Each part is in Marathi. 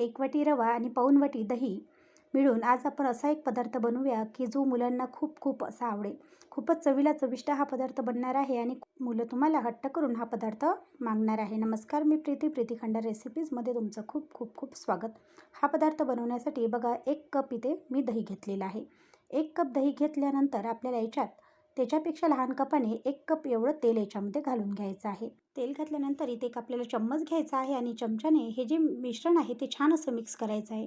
एक वाटी रवा आणि पाऊण वाटी दही मिळून आज आपण असा एक पदार्थ बनवूया की जो मुलांना खूप खूप असा आवडेल. खूपच चवीला चविष्ट हा पदार्थ बनणार आहे आणि मुलं तुम्हाला हट्ट करून हा पदार्थ मागणार आहे. नमस्कार मी प्रीती प्रीती खंडार रेसिपीजमध्ये तुमचं खूप खूप खूप स्वागत. हा पदार्थ बनवण्यासाठी बघा एक कप इथे मी दही घेतलेला आहे. एक कप दही घेतल्यानंतर आपल्याला याच्यात त्याच्यापेक्षा लहान कपाने एक कप एवढं तेल याच्यामध्ये घालून घ्यायचं आहे. तेल घातल्यानंतर इथे एक आपल्याला चम्मच घ्यायचा आहे आणि चमच्याने हे जे मिश्रण आहे ते छान असं मिक्स करायचं आहे.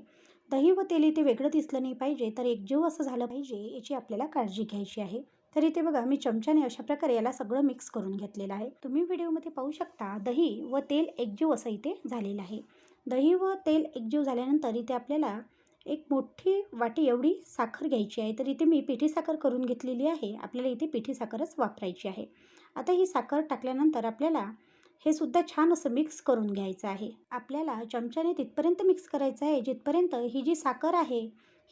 दही व तेल इथे वेगळं दिसलं नाही पाहिजे तर एकजीव असं झालं पाहिजे याची आपल्याला काळजी घ्यायची आहे. तर इथे बघा मी चमच्याने अशा प्रकारे याला सगळं मिक्स करून घेतलेलं आहे. तुम्ही व्हिडिओमध्ये पाहू शकता दही व तेल एकजीव असं इथे झालेलं आहे. दही व तेल एकजीव झाल्यानंतर इथे आपल्याला एक मोठी वाटी एवढी साखर घ्यायची आहे तर इथे मी पिठी साखर करून घेतलेली आहे. आपल्याला इथे पिठी साखरच वापरायची आहे. आता ही साखर टाकल्यानंतर आपल्याला हे सुद्धा छान असं मिक्स करून घ्यायचं आहे. आपल्याला चमच्याने तिथपर्यंत मिक्स करायचं आहे जिथपर्यंत ही जी साखर आहे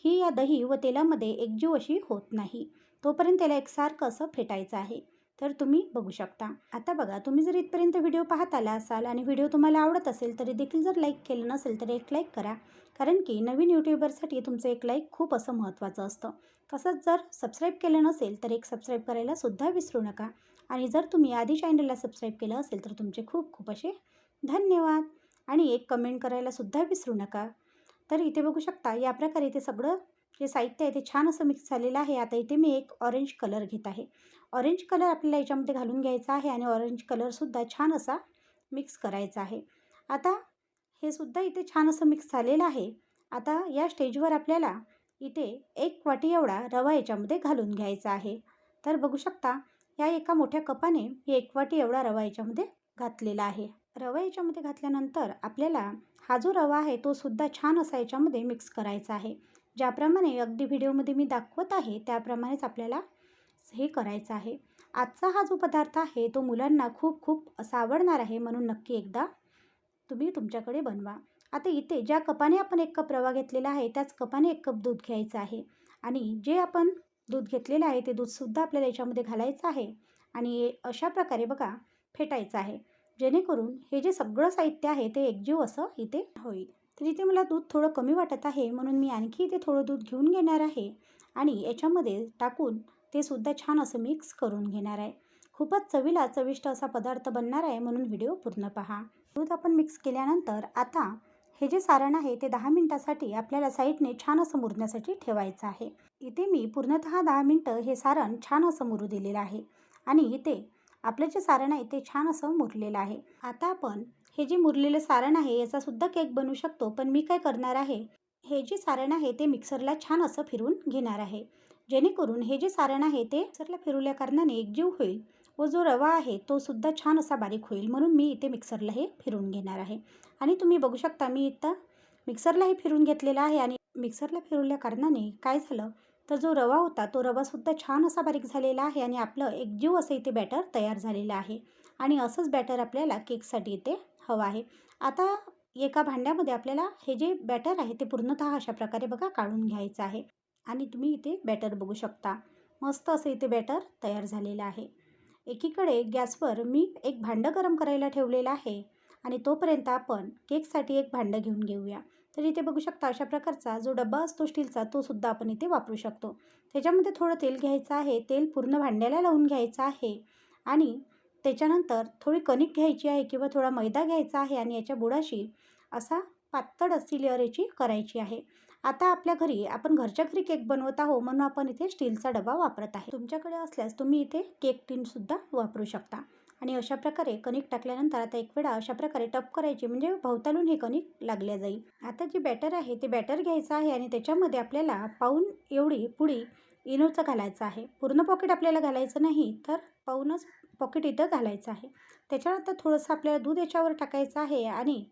ही या दही व तेलामध्ये एकजीव अशी होत नाही. तोपर्यंत त्याला एकसारखं असं फेटायचं आहे. तर तुम्ही बघू शकता. आता बघा तुम्ही जर इथपर्यंत व्हिडिओ पाहत आला असाल आणि व्हिडिओ तुम्हाला आवडत असेल तरी देखील जर लाईक केलं नसेल तर एक लाईक करा. कारण की नवीन यूट्यूबरसाठी तुमचं एक लाईक खूप असं महत्त्वाचं असतं. तसंच जर सबस्क्राईब केलं नसेल तर एक सबस्क्राईब करायला सुद्धा विसरू नका. आणि जर तुम्ही आधी चॅनलला सबस्क्राईब केलं असेल तर तुमचे खूप खूप असे धन्यवाद. आणि एक कमेंट करायला सुद्धा विसरू नका. तर इथे बघू शकता या प्रकारे ते सगळं जे साहित्य आहे ते छान असं मिक्स झालेलं आहे. आता इथे मी एक ऑरेंज कलर घेत आहे. ऑरेंज कलर आपल्याला याच्यामध्ये घालून घ्यायचा आहे आणि ऑरेंज कलरसुद्धा छान असा मिक्स करायचा आहे. आता हे सुद्धा इथे छान असं मिक्स झालेलं आहे. आता या स्टेजवर आपल्याला इथे एक वाटी एवढा रवा याच्यामध्ये घालून घ्यायचा आहे. तर बघू शकता या एका मोठ्या कपाने मी एक वाटी एवढा रवा याच्यामध्ये घातलेला आहे. रवा याच्यामध्ये घातल्यानंतर आपल्याला हा जो रवा आहे तो सुद्धा छान असा याच्यामध्ये मिक्स करायचा आहे. ज्याप्रमाणे अगदी व्हिडिओमध्ये मी दाखवत आहे त्याप्रमाणेच आपल्याला हे करायचं आहे. आजचा हा जो पदार्थ आहे तो मुलांना खूप खूप असा आवडणार आहे म्हणून नक्की एकदा तुम्ही तुमच्याकडे बनवा. आता इथे ज्या कपाने आपण एक कप रवा घेतलेला आहे त्याच कपाने एक कप दूध घ्यायचं आहे. आणि जे आपण दूध घेतलेलं आहे ते दूधसुद्धा आपल्याला याच्यामध्ये घालायचं आहे. आणि अशा प्रकारे बघा फेटायचं आहे. जेणेकरून हे जे सगळं साहित्य आहे ते एकजीव असं इथे होईल. म्हणजे तर इथे मला दूध थोडं कमी वाटत आहे म्हणून मी आणखी इथे थोडं दूध घेऊन घेणार आहे. आणि याच्यामध्ये टाकून ते सुद्धा छान असं मिक्स करून घेणार आहे. खूपच चवीला चविष्ट असा पदार्थ बनणार आहे म्हणून व्हिडिओ पूर्ण पहा. दूध आपण मिक्स केल्यानंतर आता हे जे सारण आहे ते दहा मिनटासाठी आपल्याला साईडने छान असं मुरण्यासाठी ठेवायचं आहे. इथे मी पूर्णतः दहा मिनटं हे सारण छान असं मुरू दिलेलं आहे. आणि इथे आपलं जे सारण आहे ते छान असं मुरलेलं आहे. आता आपण हे जे मुरलेलं सारण आहे याचासुद्धा केक बनवू शकतो पण मी काय करणार आहे? हे जे सारण आहे ते मिक्सरला छान असं फिरून घेणार आहे. जेणेकरून हे जे सारण आहे ते मिक्सरला फिरवल्या कारणाने एकजीव होईल व जो रवा आहे तो सुद्धा छान असा बारीक होईल म्हणून मी इथे मिक्सरला हे फिरून घेणार आहे. आणि तुम्ही बघू शकता मी इथं मिक्सरलाही फिरून घेतलेला आहे आणि मिक्सरला फिरवल्या कारणाने काय झालं? तर जो रवा होता तो रवासुद्धा छान असा बारीक झालेला आहे आणि आपलं एकजीव असं इथे बॅटर तयार झालेलं आहे. आणि असंच बॅटर आपल्याला केकसाठी इथे हवं आहे. आता एका भांड्यामध्ये आपल्याला हे जे बॅटर आहे ते पूर्णतः अशा प्रकारे बघा काढून घ्यायचं आहे. आणि तुम्ही इथे बॅटर बघू शकता. मस्त असं इथे बॅटर तयार झालेलं आहे. एकीकडे गॅसवर मी एक भांडं गरम करायला ठेवलेलं आहे. आणि तोपर्यंत आपण केकसाठी एक भांडं घेऊन घेऊया. तर इथे बघू शकता अशा प्रकारचा जो डब्बा असतो स्टीलचा तो सुद्धा आपण इथे वापरू शकतो. त्याच्यामध्ये थोडं तेल घ्यायचं आहे. तेल पूर्ण भांड्याला लावून घ्यायचं आहे. आणि त्याच्यानंतर थोडी कणिक घ्यायची आहे किंवा थोडा मैदा घ्यायचा आहे आणि याच्या बुडाशी असा पातळ अशी लेअर याची करायची आहे. आता आपल्या घरी आपण घरच्या घरी केक बनवत आहो म्हणून आपण इथे स्टीलचा डबा वापरत आहे. तुमच्याकडे असल्यास तुम्ही इथे केक टीनसुद्धा वापरू शकता. आणि अशा प्रकारे कणिक टाकल्यानंतर आता एक वेळा अशा प्रकारे टप करायची म्हणजे भोवतालून हे कणिक लागल्या जाईल. आता जे बॅटर आहे ते बॅटर घ्यायचं आहे आणि त्याच्यामध्ये आपल्याला पाऊन एवढी पुडी इनोचं घालायचं आहे. पूर्ण पॉकेट आपल्याला घालायचं नाही तर पाऊनच पॉकेट इथं घालायचं आहे. त्याच्यानंतर थोडंसं आपल्याला दूध याच्यावर टाकायचं आहे आणि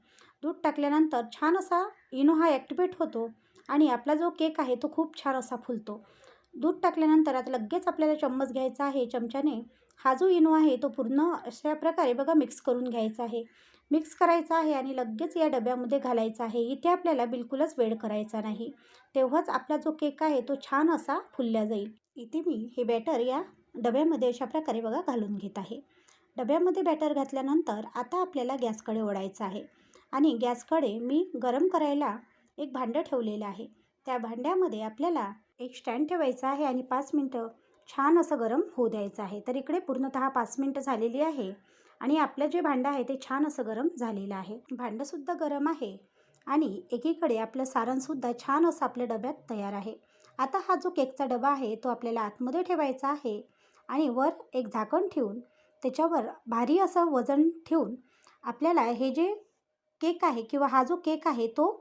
दूध टाकल्यानंतर छान असा इनो हा ॲक्टिवेट होतो आणि आपला जो केक आहे तो खूप छान असा फुलतो. दूध टाकल्यानंतर आता लगेच आपल्याला चम्मच घ्यायचा आहे. चमच्याने हा जो इनो आहे तो पूर्ण अशा प्रकारे बघा मिक्स करून घ्यायचा आहे. मिक्स करायचा आहे आणि लगेच या डब्यामध्ये घालायचा आहे. इथे आपल्याला बिलकुलच वेळ करायचा नाही. तेव्हाच आपला जो केक आहे तो छान असा फुलल्या जाईल. इथे मी हे बॅटर या डब्यामध्ये अशा प्रकारे बघा घालून घेत आहे. डब्यामध्ये बॅटर घातल्यानंतर आता आपल्याला गॅसकडे ओढायचं आहे. आणि गॅसकडे मी गरम करायला एक भांडं ठेवलेलं आहे. त्या भांड्यामध्ये आपल्याला एक स्टँड ठेवायचा आहे आणि पाच मिनटं छान असं गरम होऊ द्यायचं आहे. तर इकडे पूर्णतः पाच मिनटं झालेली आहे आणि आपलं जे भांडं आहे ते छान असं गरम झालेलं आहे. भांडंसुद्धा गरम आहे आणि एकीकडे आपलं सारणसुद्धा छान असं आपल्या डब्यात तयार आहे. आता हा जो केकचा डबा आहे तो आपल्याला आतमध्ये ठेवायचा आहे. आणि वर एक झाकण ठेवून त्याच्यावर भारी असं वजन ठेवून आपल्याला हे जे केक आहे किंवा हा जो केक आहे तो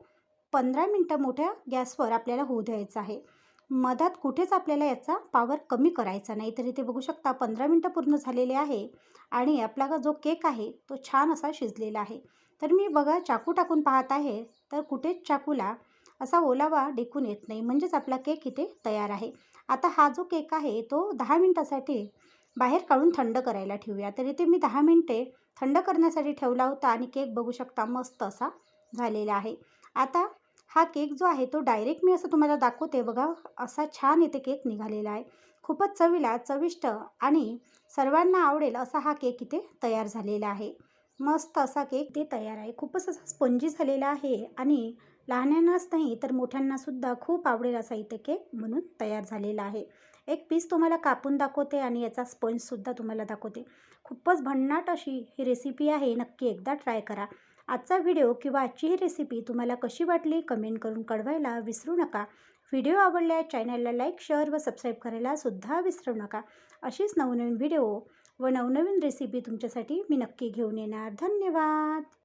पंधरा मिनटं मोठ्या गॅसवर आपल्याला होऊ द्यायचा आहे. मधात कुठेच आपल्याला याचा पावर कमी करायचा नाही. तर इथे बघू शकता पंधरा मिनटं पूर्ण झालेले आहे आणि आपला जो केक आहे तो छान असा शिजलेला आहे. तर मी बघा चाकू टाकून पाहत आहे तर कुठेच चाकूला असा ओलावा डेकून येत नाही. म्हणजेच आपला केक इथे तयार आहे. आता हा जो केक आहे तो दहा मिनटासाठी बाहेर काढून थंड करायला ठेवूया. तर इथे मी दहा मिनटे थंड करण्यासाठी ठेवला होता आणि केक बघू शकता मस्त असा झालेला आहे. आता हा केक जो आहे तो डायरेक्ट मी असं तुम्हाला दाखवते. बघा असा छान इथे केक निघालेला आहे. खूपच चवीला चविष्ट आणि सर्वांना आवडेल असा हा केक इथे तयार झालेला आहे. मस्त असा केक ते तयार आहे. खूपच असा स्पंजी झालेला आहे आणि लहानांनाच नाही तर मोठ्यांनासुद्धा खूप आवडेल असा इथे केक म्हणून तयार झालेला आहे. एक पीस तुम्हाला कापून दाखवते आणि याचा स्पंजसुद्धा तुम्हाला दाखवते. खूपच भन्नाट अशी ही रेसिपी आहे नक्की एकदा ट्राय करा. आजचा व्हिडिओ किंवा आजची ही रेसिपी तुम्हाला कशी वाटली कमेंट करून कळवायला विसरू नका. व्हिडिओ आवडल्या चॅनलला लाईक शेअर व सबस्क्राईब करायला सुद्धा विसरू नका. अशीच नवनवीन व्हिडिओ व नवनवीन रेसिपी तुमच्यासाठी मी नक्की घेऊन येणार. धन्यवाद!